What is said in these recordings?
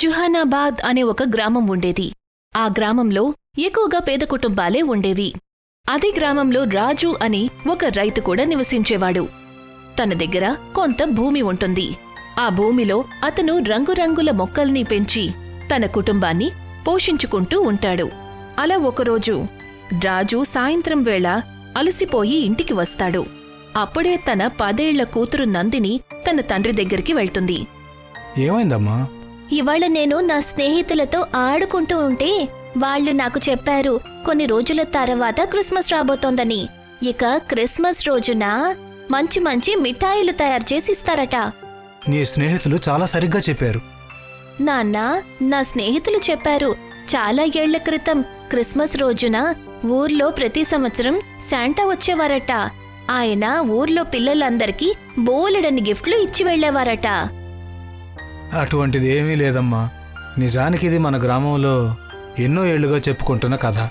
జుహానాబాద్ అనే ఒక గ్రామం ఉండేది. ఆ గ్రామంలో ఎక్కువగా పేద కుటుంబాలే ఉండేవి. అదే గ్రామంలో రాజు అని ఒక రైతు కూడా నివసించేవాడు. తన దగ్గర కొంత భూమి ఉంటుంది. ఆ భూమిలో అతను రంగురంగుల మొక్కల్ని పెంచి తన కుటుంబాన్ని పోషించుకుంటూ ఉంటాడు. అలా ఒకరోజు రాజు సాయంత్రం వేళ అలసిపోయి ఇంటికి వస్తాడు. అప్పుడే తన పదేళ్ళ కూతురు నందిని తన తండ్రి దగ్గరికి వెళ్తుంది. ఏమైందమ్మా? ఇవాళ నేను నా స్నేహితులతో ఆడుకుంటూ ఉంటే వాళ్ళు నాకు చెప్పారు కొన్ని రోజుల తర్వాత క్రిస్మస్ రాబోతోందని. ఇక క్రిస్మస్ రోజున మంచి మంచి మిఠాయిలు తయారు చేసి ఇస్తారట నీ స్నేహితులు చాలా సరిగ్గా చెప్పారు. నాన్న నా స్నేహితులు చెప్పారు చాలా ఏళ్ళ క్రితం క్రిస్మస్ రోజున ఊర్లో ప్రతి సంవత్సరం శాంటా వచ్చేవారట. ఆయన ఊర్లో పిల్లలందరికీ బోలెడన్ని గిఫ్ట్లు ఇచ్చి వెళ్ళేవారట. అటువంటిది ఏమీ లేదమ్మా. నిజానికి ఇది మన గ్రామంలో ఎన్నో ఏళ్ళుగా చెప్పుకుంటున్న కథ.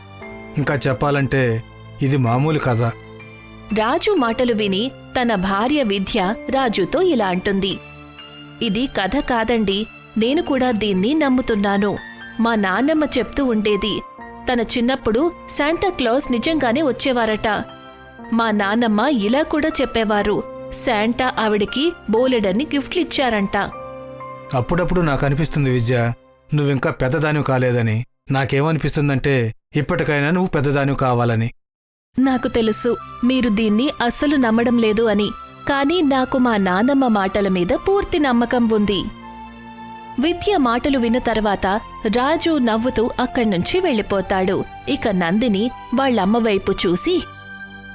ఇంకా చెప్పాలంటే ఇది మామూలు కథ. రాజు మాటలు విని తన భార్య విద్య రాజుతో ఇలా అంటుంది. ఇది కథ కాదండి నేను కూడా దీన్ని నమ్ముతున్నాను. మా నాన్నమ్మ చెప్తూ ఉండేది తన చిన్నప్పుడు శాంటాక్లాస్ నిజంగానే వచ్చేవారట. మా నాన్నమ్మ ఇలా కూడా చెప్పేవారు శాంటా ఆవిడికి బోలెడన్ని గిఫ్ట్లిచ్చారంట అప్పుడప్పుడు నాకు అనిపిస్తుంది విద్య. నువ్వింకా పెద్దదానివి కాలేదని. నాకేమనిపిస్తుందంటే ఇప్పటికైనా నువ్వు పెద్దదానివి కావాలని. నాకు తెలుసు మీరు దీన్ని అస్సలు నమ్మడం లేదు అని. కానీ నాకు మా నానమ్మ మాటల మీద పూర్తి నమ్మకం ఉంది. విద్య మాటలు విన్న తర్వాత రాజు నవ్వుతూ అక్కడ్నుంచి వెళ్ళిపోతాడు. ఇక నందిని వాళ్ళమ్మ వైపు చూసి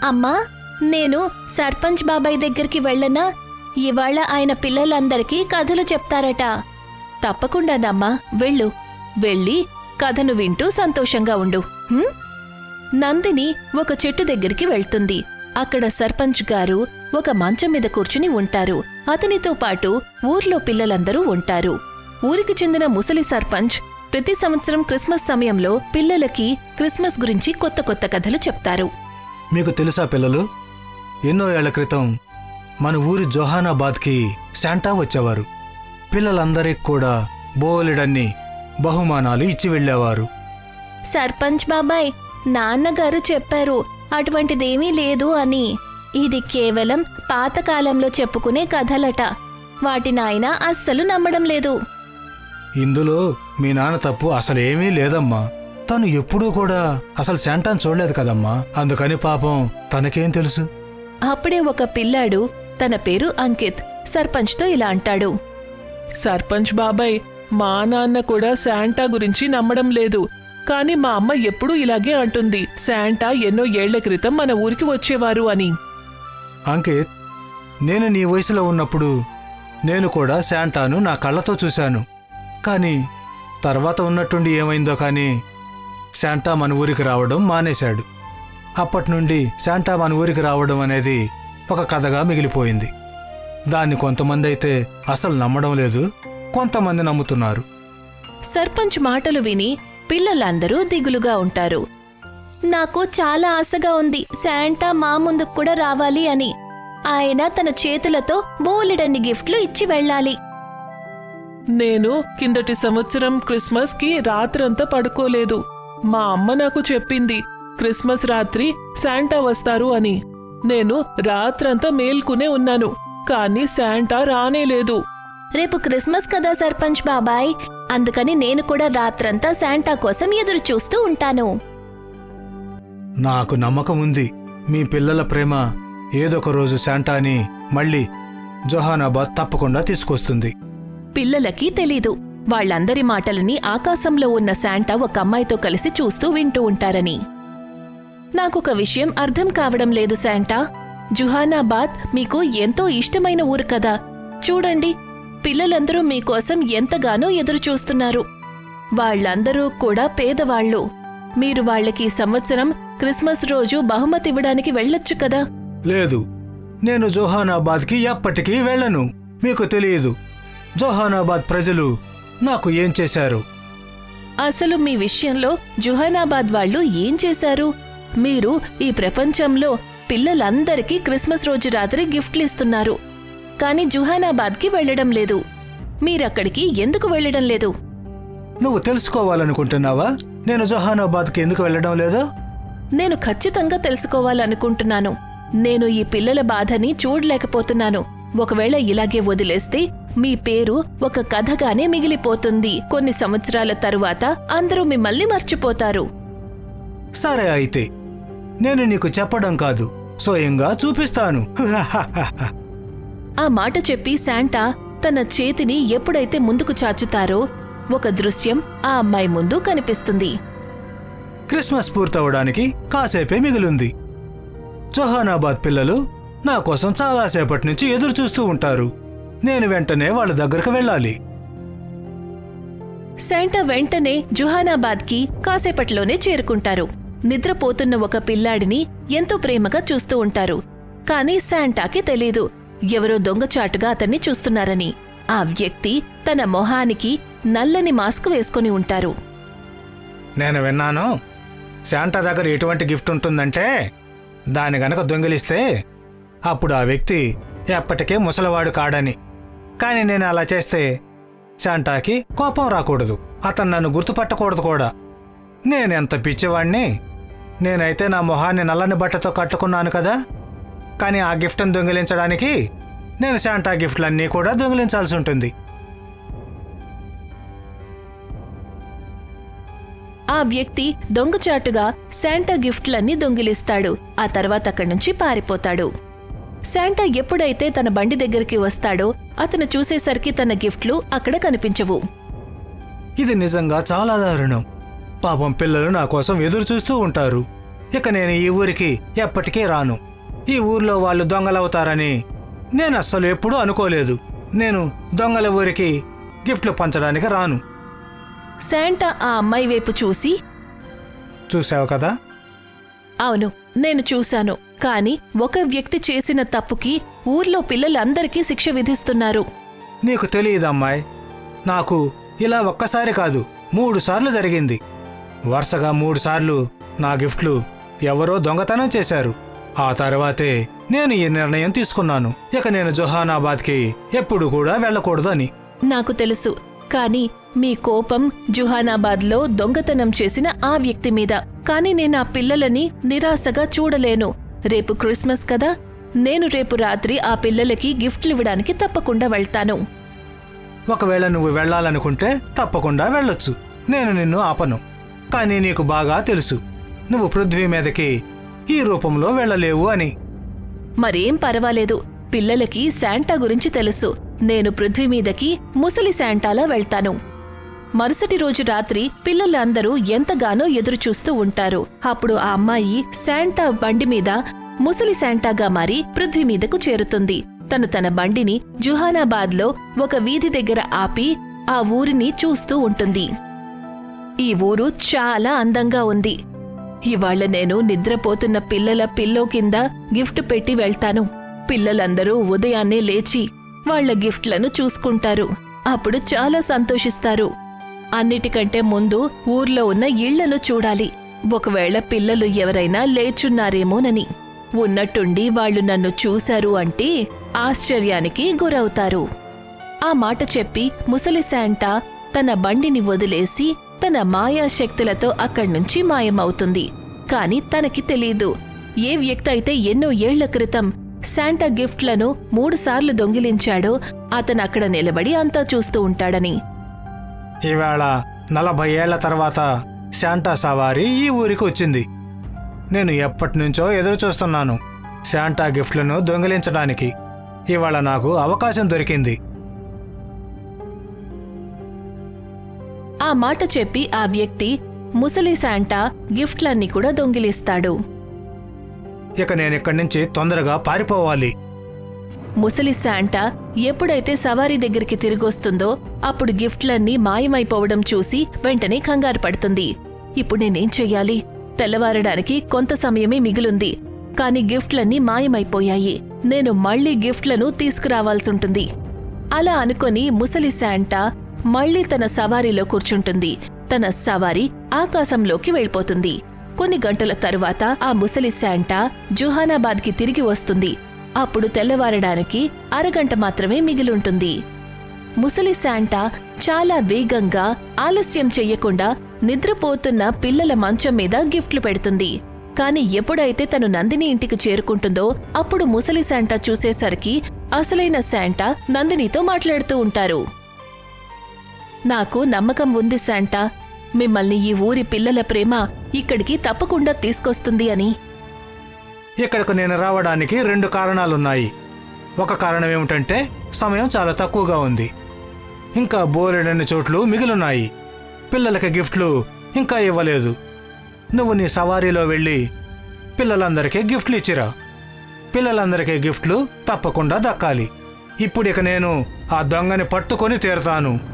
అమ్మా నేను సర్పంచ్ బాబాయ్ దగ్గరికి వెళ్ళనా? ఇవాళ ఆయన పిల్లలందరికీ కథలు చెప్తారట. తప్పకుండానమ్మా వెళ్ళు. వెళ్ళి కథను వింటూ సంతోషంగా ఉండు. నందిని ఒక చెట్టు దగ్గరికి వెళ్తుంది. అక్కడ సర్పంచ్ గారు ఒక మంచం మీద కూర్చుని ఉంటారు. అతనితో పాటు ఊర్లో పిల్లలందరూ ఉంటారు. ఊరికి చెందిన ముసలి సర్పంచ్ ప్రతి సంవత్సరం క్రిస్మస్ సమయంలో పిల్లలకి క్రిస్మస్ గురించి కొత్త కొత్త కథలు చెప్తారు. మీకు తెలుసా పిల్లలు? ఎన్నో ఏళ్ళ క్రితం మన ఊరి జోహానాబాద్కి శాంటా వచ్చేవారు. పిల్లలందరికీ కూడా బోలెడన్ని బహుమానాలు ఇచ్చి వెళ్ళేవారు. సర్పంచ్ బాబాయ్ నాన్నగారు చెప్పారు అటువంటిదేమీ లేదు అని. ఇది కేవలం పాతకాలంలో చెప్పుకునే కథలట. వాటిని ఆయన అస్సలు నమ్మడం లేదు. ఇందులో మీ నాన్న తప్పు అసలేమీ లేదమ్మా. తను ఎప్పుడూ కూడా అసలు శాంటాన్ చూడలేదు కదమ్మా. అందుకని పాపం తనకేం తెలుసు? అప్పుడే ఒక పిల్లాడు తన పేరు అంకిత్. సర్పంచ్తో ఇలా అంటాడు. సర్పంచ్ బాబాయ్ మా నాన్న కూడా శాంటా గురించి నమ్మడం లేదు. కానీ మా అమ్మ ఎప్పుడూ ఇలాగే అంటుంది. శాంటా ఎన్నో ఏళ్ళ క్రితం మన ఊరికి వచ్చేవారు అని. అంకిత్ నేను నీ వయసులో ఉన్నప్పుడు నేను కూడా శాంటాను నా కళ్ళతో చూశాను. కానీ తర్వాత ఉన్నట్టుండి ఏమైందో కానీ శాంటా మన ఊరికి రావడం మానేశాడు. అప్పటి నుండి శాంటా మన ఊరికి రావడం అనేది ఒక కథగా మిగిలిపోయింది. దాన్ని కొంతమంది అయితే అసలు నమ్మడం లేదు కొంతమంది నమ్ముతున్నారు. సర్పంచ్ మాటలు విని పిల్లలందరూ దిగులుగా ఉంటారు. నాకు చాలా ఆశగా ఉంది శాంటా మా ముందుకు కూడా రావాలి అని. ఆయన తన చేతులతో బోలెడన్ని గిఫ్ట్లు ఇచ్చి వెళ్ళాలి. నేను కిందటి సంవత్సరం క్రిస్మస్కి రాత్రంతా పడుకోలేదు. మా అమ్మ నాకు చెప్పింది క్రిస్మస్ రాత్రి శాంటా వస్తారు అని. నేను రాత్రంతా మేల్కునే ఉన్నాను కానీ శాంటా రానేలేదు. రేపు క్రిస్మస్ కదా సర్పంచ్ బాబాయ్? అందుకని నేను కూడా రాత్రంతా శాంటా కోసం ఎదురు చూస్తూ ఉంటాను. నాకు నమ్మకం ఉంది. మీ పిల్లల ప్రేమ ఏదొక రోజు శాంటాని మళ్ళీ జోహానాబాద్ తప్పకుండా తీసుకొస్తుంది. పిల్లలకి తెలీదు. వాళ్ళందరి మాటలని ఆకాశంలో ఉన్న శాంటా ఒక అమ్మాయితో కలిసి చూస్తూ వింటూ ఉంటారని. నాకొక విషయం అర్థం కావడం లేదు శాంటా. జుహానాబాద్ మీకు ఎంతో ఇష్టమైన ఊరు కదా. చూడండి పిల్లలందరూ మీకోసం ఎంతగానో ఎదురుచూస్తున్నారు. వాళ్ళందరూ కూడా పేదవాళ్ళు. మీరు వాళ్ళకి సంవత్సరం క్రిస్మస్ రోజు బహుమతి ఇవ్వడానికి వెళ్ళొచ్చు కదా. లేదు. నేను జోహానాబాద్కి ఎప్పటికీ వెళ్ళను. మీకు తెలియదు. జోహానాబాద్ ప్రజలు నాకు ఏం చేశారు? అసలు మీ విషయంలో జుహానాబాద్ వాళ్ళు ఏం చేశారు? మీరు ఈ ప్రపంచంలో పిల్లలందరికీ క్రిస్మస్ రోజు రాత్రి గిఫ్ట్లు ఇస్తున్నారు కానీ జుహానాబాద్కి వెళ్ళడం లేదు. మీరక్కడికి ఎందుకు వెళ్ళడం లేదు? నువ్వు తెలుసుకోవాలనుకుంటున్నావా? నేను జొహానాబాద్కి ఎందుకు వెళ్ళడం లేదో? నేను ఖచ్చితంగా తెలుసుకోవాలనుకుంటున్నాను. నేను ఈ పిల్లల బాధని చూడలేకపోతున్నాను. ఒకవేళ ఇలాగే వదిలేస్తే మీ పేరు ఒక కథగానే మిగిలిపోతుంది. కొన్ని సంవత్సరాల తరువాత అందరూ మిమ్మల్ని మర్చిపోతారు. సరే అయితే నేను నీకు చెప్పడం కాదు. స్వయంగా చూపిస్తాను. ఆ మాట చెప్పి శాంటా తన చేతిని ఎప్పుడైతే ముందుకు చాచుతారో ఒక దృశ్యం ఆ అమ్మాయి ముందు కనిపిస్తుంది. క్రిస్మస్ పూర్తవడానికి కాసేపే మిగిలింది. జొహానాబాద్ పిల్లలు నా కోసం చాలాసేపటి నుంచి ఎదురు చూస్తూ ఉంటారు. నేను వెంటనే వాళ్ళ దగ్గరకు వెళ్ళాలి. శాంటా వెంటనే జుహానాబాద్కి కాసేపట్లోనే చేరుకుంటారు. నిద్రపోతున్న ఒక పిల్లాడిని ఎంతో ప్రేమగా చూస్తూ ఉంటారు. కానీ శాంటాకి తెలీదు. ఎవరో దొంగచాటుగా అతన్ని చూస్తున్నారని. ఆ వ్యక్తి తన మొహానికి నల్లని మాస్క్ వేసుకొని ఉంటారు. నేను విన్నాను. శాంటా దగ్గర ఎటువంటి గిఫ్ట్ ఉంటుందంటే దాని గనక దొంగిలిస్తే అప్పుడు ఆ వ్యక్తి ఎప్పటికే ముసలివాడు కాడని. కానీ నేను అలా చేస్తే శాంటాకి కోపం రాకూడదు. అతను నన్ను గుర్తుపట్టకూడదు కూడా. నేనెంత పిచ్చివాణ్ణి నేనైతే నా మొహాన్ని నల్లని బట్టతో కట్టుకున్నాను కదా. కానీ ఆ గిఫ్ట్ని దొంగిలించడానికి నేను శాంటా గిఫ్ట్లన్నీ కూడా దొంగిలించాల్సి ఉంటుంది. ఆ వ్యక్తి దొంగచాటుగా శాంటా గిఫ్ట్లన్నీ దొంగిలిస్తాడు. ఆ తర్వాత అక్కడి నుంచి పారిపోతాడు. శాంటా ఎప్పుడైతే తన బండి దగ్గరికి వస్తాడో అతను చూసేసరికి తన గిఫ్ట్లు అక్కడ కనిపించవు. ఇది నిజంగా చాలా దారుణం. పాపం పిల్లలు నా కోసం ఎదురు చూస్తూ ఉంటారు. ఇక నేను ఈ ఊరికి ఎప్పటికీ రాను. ఈ ఊర్లో వాళ్ళు దొంగలవుతారని నేను అస్సలు ఎప్పుడూ అనుకోలేదు. నేను దొంగల ఊరికి గిఫ్ట్లు పంచడానికి రాను. శాంటా ఆ అమ్మాయి వైపు చూసి చూసావు కదా? అవును నేను చూశాను. కాని ఒక వ్యక్తి చేసిన తప్పుకి ఊర్లో పిల్లలందరికీ శిక్ష విధిస్తున్నారు. నీకు తెలియదు అమ్మాయి. నాకు ఇలా ఒక్కసారి కాదు మూడు సార్లు జరిగింది. వరుసగా మూడు సార్లు నా గిఫ్ట్లు ఎవరో దొంగతనం చేశారు. ఆ తర్వాతే నేను ఈ నిర్ణయం తీసుకున్నాను. ఇక నేను జొహానాబాద్కి ఎప్పుడు కూడా వెళ్ళకూడదని. నాకు తెలుసు. కాని మీ కోపం జుహానాబాద్లో దొంగతనం చేసిన ఆ వ్యక్తి మీద. కాని నేను ఆ పిల్లలని నిరాశగా చూడలేను. రేపు క్రిస్మస్ కదా. నేను రేపు రాత్రి ఆ పిల్లలకి గిఫ్ట్లు ఇవ్వడానికి తప్పకుండా వెళ్తాను. ఒకవేళ నువ్వు వెళ్ళాలనుకుంటే తప్పకుండా వెళ్ళొచ్చు. నేను నిన్ను ఆపను. కానీ నీకు బాగా తెలుసు. నువ్వు పృథ్వీ మీదకి ఈ రూపంలో వెళ్ళలేవు అని. మరేం పర్వాలేదు. పిల్లలకి శాంటా గురించి తెలుసు. నేను పృథ్వీ మీదకి ముసలి శాంటాలా వెళ్తాను. మరుసటి రోజు రాత్రి పిల్లలందరూ ఎంతగానో ఎదురుచూస్తూ ఉంటారు. అప్పుడు ఆ అమ్మాయి శాంటా బండి మీద ముసలి శాంటాగా మారి పృథ్వీ మీదకు చేరుతుంది. తను తన బండిని జుహానాబాద్లో ఒక వీధి దగ్గర ఆపి ఆ ఊరిని చూస్తూ ఉంటుంది. ఈ ఊరు చాలా అందంగా ఉంది. ఇవాళ నేను నిద్రపోతున్న పిల్లల పిల్లో కింద గిఫ్ట్ పెట్టి వెళ్తాను. పిల్లలందరూ ఉదయాన్నే లేచి వాళ్ళ గిఫ్ట్లను చూసుకుంటారు. అప్పుడు చాలా సంతోషిస్తారు. అన్నిటికంటే ముందు ఊర్లో ఉన్న ఇళ్ళను చూడాలి. ఒకవేళ పిల్లలు ఎవరైనా లేచున్నారేమోనని. ఉన్నట్టుండి వాళ్ళు నన్ను చూశారు అంటే ఆశ్చర్యానికి గురవుతారు. ఆ మాట చెప్పి ముసలి శాంటా తన బండిని వదిలేసి తన మాయా శక్తులతో అక్కడ్నుంచి మాయమవుతుంది. కాని తనకి తెలీదు. ఏ వ్యక్తి అయితే ఎన్నో ఏళ్ళ క్రితం శాంటా గిఫ్ట్లను మూడుసార్లు దొంగిలించాడో అతను అక్కడ నిలబడి అంతా చూస్తూ ఉంటాడని. ఈవేళ నలభై ఏళ్ళ తర్వాత శాంటా సవారీ ఈ ఊరికి వచ్చింది. నేను ఎప్పటినుంచో ఎదురుచూస్తున్నాను ఎదురు చూస్తున్నాను శాంటా గిఫ్ట్లను దొంగిలించడానికి. ఇవాళ నాకు అవకాశం దొరికింది. మాట చెప్పి ఆ వ్యక్తి ముసలి శాంటా గిఫ్ట్లన్నీ కూడా దొంగిలిస్తాడు. ఇక నేను ఇక్కడి నుంచి తొందరగా పారిపోవాలి. ముసలి శాంటా ఎప్పుడైతే సవారీ దగ్గరికి తిరిగొస్తుందో అప్పుడు గిఫ్ట్లన్నీ మాయమైపోవడం చూసి వెంటనే కంగారు పడుతుంది. ఇప్పుడు నేనేం చెయ్యాలి? తెల్లవారడానికి కొంత సమయమే మిగిలుంది. కాని గిఫ్ట్లన్నీ మాయమైపోయాయి. నేను మళ్ళీ గిఫ్ట్లను తీసుకురావాల్సుంటుంది. అలా అనుకొని ముసలి శాంటా మళ్ళీ తన సవారీలో కూర్చుంటుంది. తన సవారీ ఆకాశంలోకి వెళ్ళిపోతుంది. కొన్ని గంటల తరువాత ఆ ముసలి శాంటా జుహానాబాద్కి తిరిగి వస్తుంది. అప్పుడు తెల్లవారడానికి అరగంట మాత్రమే మిగిలుంటుంది. ముసలి శాంటా చాలా వేగంగా ఆలస్యం చెయ్యకుండా నిద్రపోతున్న పిల్లల మంచం మీద గిఫ్ట్లు పెడుతుంది. కాని ఎప్పుడైతే తను నందిని ఇంటికి చేరుకుంటుందో అప్పుడు ముసలి శాంటా చూసేసరికి అసలైన శాంటా నందినితో మాట్లాడుతూ ఉంటారు. నాకు నమ్మకం ఉంది శాంటా. మిమ్మల్ని ఈ ఊరి పిల్లల ప్రేమ ఇక్కడికి తప్పకుండా తీసుకొస్తుంది అని. ఇక్కడకు నేను రావడానికి రెండు కారణాలున్నాయి. ఒక కారణం ఏమిటంటే సమయం చాలా తక్కువగా ఉంది. ఇంకా బోలెడన్ని చోట్లు మిగిలున్నాయి. పిల్లలకి గిఫ్ట్లు ఇంకా ఇవ్వలేదు. నువ్వు నీ సవారీలో వెళ్ళి పిల్లలందరికీ గిఫ్ట్లు ఇచ్చిరా. పిల్లలందరికీ గిఫ్ట్లు తప్పకుండా దక్కాలి. ఇప్పుడిక నేను ఆ దొంగని పట్టుకొని తీరతాను.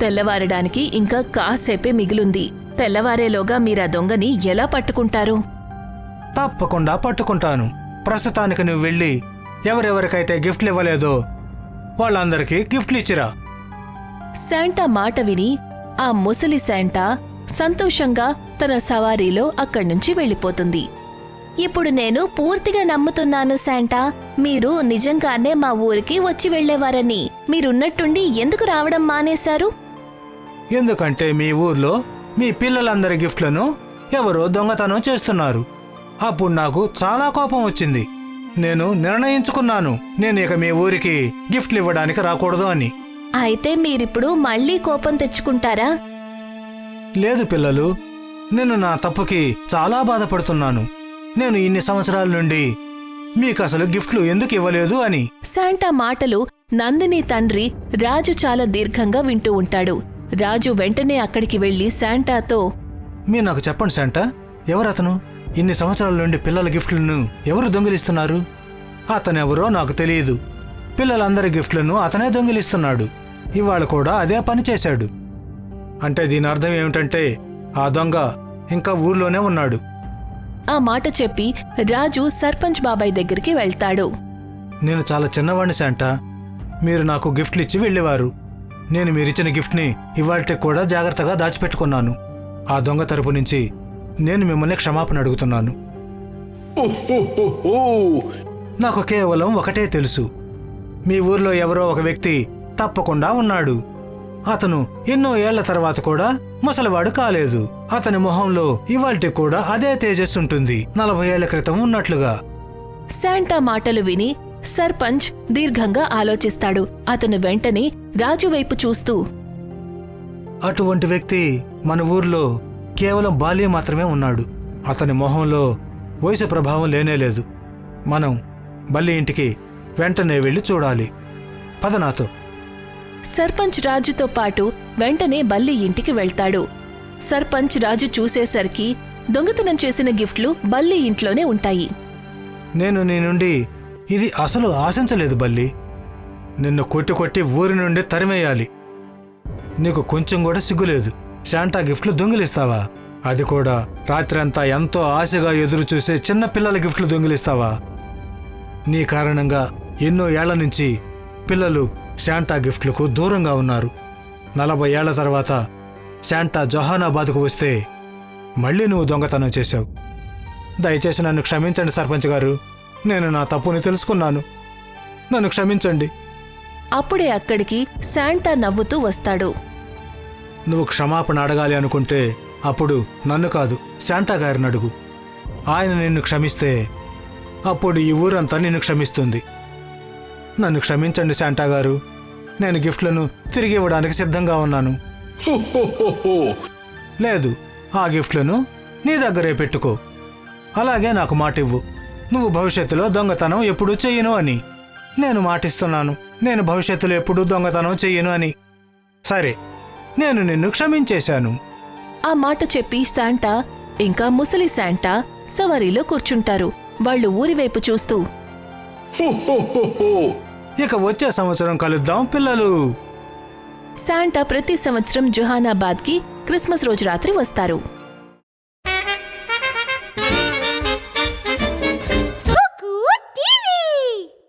తెల్లవారడానికి ఇంకా కాసేపే మిగిలుంది. తెల్లవారేలోగా మీరా దొంగని ఎలా పట్టుకుంటారు? తప్పకుండా పట్టుకుంటాను. ప్రస్తుతానికి నువ్వు వెళ్ళి ఎవరెవరికైతే గిఫ్ట్లు ఇవ్వలేదో వాళ్ళందరికీ గిఫ్ట్లు ఇచ్చిరా. శాంటా మాట విని ఆ ముసలి శాంటా సంతోషంగా తన సవారీలో అక్కడ్నుంచి వెళ్ళిపోతుంది. ఇప్పుడు నేను పూర్తిగా నమ్ముతున్నాను శాంటా. మీరు నిజంగానే మా ఊరికి వచ్చి వెళ్ళేవారని. మీరున్నట్టుండి ఎందుకు రావడం మానేశారు? ఎందుకంటే మీ ఊర్లో మీ పిల్లలందరి గిఫ్ట్లను ఎవరో దొంగతనం చేస్తున్నారు. అప్పుడు నాకు చాలా కోపం వచ్చింది. నేను నిర్ణయించుకున్నాను. నేను ఇక మీ ఊరికి గిఫ్ట్లు ఇవ్వడానికి రాకూడదు అని. అయితే మీరిప్పుడు మళ్ళీ కోపం తెచ్చుకుంటారా? లేదు పిల్లలు నేను నా తప్పుకి చాలా బాధపడుతున్నాను. నేను ఇన్ని సంవత్సరాల నుండి మీకు అసలు గిఫ్ట్లు ఎందుకు ఇవ్వలేదు అని. శాంటా మాటలు నందిని తండ్రి రాజు చాలా దీర్ఘంగా వింటూ ఉంటాడు. రాజు వెంటనే అక్కడికి వెళ్ళి శాంటాతో మీరు నాకు చెప్పండి శాంటా ఎవరతను? ఇన్ని సంవత్సరాల నుండి పిల్లల గిఫ్ట్లను ఎవరు దొంగిలిస్తున్నారు? అతనెవరో నాకు తెలియదు. పిల్లలందరి గిఫ్ట్లను అతనే దొంగిలిస్తున్నాడు. ఇవాళ కూడా అదే పని చేశాడు. అంటే దీని అర్థం ఏమిటంటే ఆ దొంగ ఇంకా ఊర్లోనే ఉన్నాడు. ఆ మాట చెప్పి రాజు సర్పంచ్ బాబాయ్ దగ్గరికి వెళ్తాడు. నేను చాలా చిన్నవాడిని శాంటా. మీరు నాకు గిఫ్ట్లు ఇచ్చి వెళ్ళేవారు. నేను మీరిచ్చిన గిఫ్ట్ని ఇవాళకి కూడా జాగ్రత్తగా దాచిపెట్టుకున్నాను. ఆ దొంగ తరపు నుంచి నేను మిమ్మల్ని క్షమాపణ అడుగుతున్నాను. నాకు కేవలం ఒకటే తెలుసు. మీ ఊర్లో ఎవరో ఒక వ్యక్తి తప్పకుండా ఉన్నాడు. అతను ఎన్నో ఏళ్ళ తర్వాత కూడా ముసలివాడు కాలేదు. అతని మొహంలో ఇవాల్టి కూడా అదే తేజస్సు ఉంటుంది. నలభై ఏళ్ళ క్రితం ఉన్నట్లుగా. శాంటా మాటలు విని సర్పంచ్ దీర్ఘంగా ఆలోచిస్తాడు. అతను వెంటనే రాజు వైపు చూస్తూ అటువంటి వ్యక్తి మన ఊర్లో కేవలం బాల్యం మాత్రమే ఉన్నాడు. అతని మొహంలో వయసు ప్రభావం లేనేలేదు మనం బల్లి ఇంటికి వెంటనే వెళ్ళి చూడాలి. పద నాతో. సర్పంచ్ రాజుతో పాటు వెంటనే బల్లి ఇంటికి వెళ్తాడు. సర్పంచ్ రాజు చూసేసరికి దొంగతనం చేసిన గిఫ్ట్లు బల్లి ఇంట్లోనే ఉంటాయి. నేను నీ నుండి ఇది అసలు ఆశించలేదు బల్లి. నిన్ను కొట్టి కొట్టి ఊరి నుండి తరిమేయాలి. నీకు కొంచెం కూడా సిగ్గులేదు. శాంటా గిఫ్ట్లు దొంగిలిస్తావా? అది కూడా రాత్రంతా ఎంతో ఆశగా ఎదురు చూసే చిన్న పిల్లల గిఫ్ట్లు దొంగిలిస్తావా? నీ కారణంగా ఎన్నో ఏళ్ళ నుంచి పిల్లలు శాంటా గిఫ్ట్లకు దూరంగా ఉన్నారు. నలభై ఏళ్ళ తర్వాత శాంటా జొహానాబాద్కు వస్తే మళ్ళీ నువ్వు దొంగతనం చేశావు. దయచేసి నన్ను క్షమించండి సర్పంచ్ గారు. నేను నా తప్పుని తెలుసుకున్నాను. నన్ను క్షమించండి. అప్పుడే అక్కడికి శాంటా నవ్వుతూ వస్తాడు. నువ్వు క్షమాపణ అడగాలి అనుకుంటే అప్పుడు నన్ను కాదు శాంటా గారిని అడుగు. ఆయన నిన్ను క్షమిస్తే అప్పుడు ఈ ఊరంతా నిన్ను క్షమిస్తుంది. నన్ను క్షమించండి శాంటా గారు. నేను గిఫ్ట్లను తిరిగి ఇవ్వడానికి సిద్ధంగా ఉన్నాను. లేదు ఆ గిఫ్ట్లను నీ దగ్గరే పెట్టుకో. అలాగే నాకు మాట ఇవ్వు నువ్వు భవిష్యత్తులో దొంగతనం ఎప్పుడూ చెయ్యను అని. నేను మాటిస్తున్నాను నేను భవిష్యత్తులో ఎప్పుడూ దొంగతనం చెయ్యను అని. సరే నేను నిన్ను క్షమించేశాను. ఆ మాట చెప్పి శాంటా ఇంకా ముసలి శాంటా సవారీలో కూర్చుంటారు. వాళ్ళు ఊరివైపు చూస్తూ ఇక వచ్చే సంవత్సరం కలుద్దాం పిల్లలు. శాంటా ప్రతి సంవత్సరం జొహానాబాద్కి క్రిస్మస్ రోజు రాత్రి వస్తారు.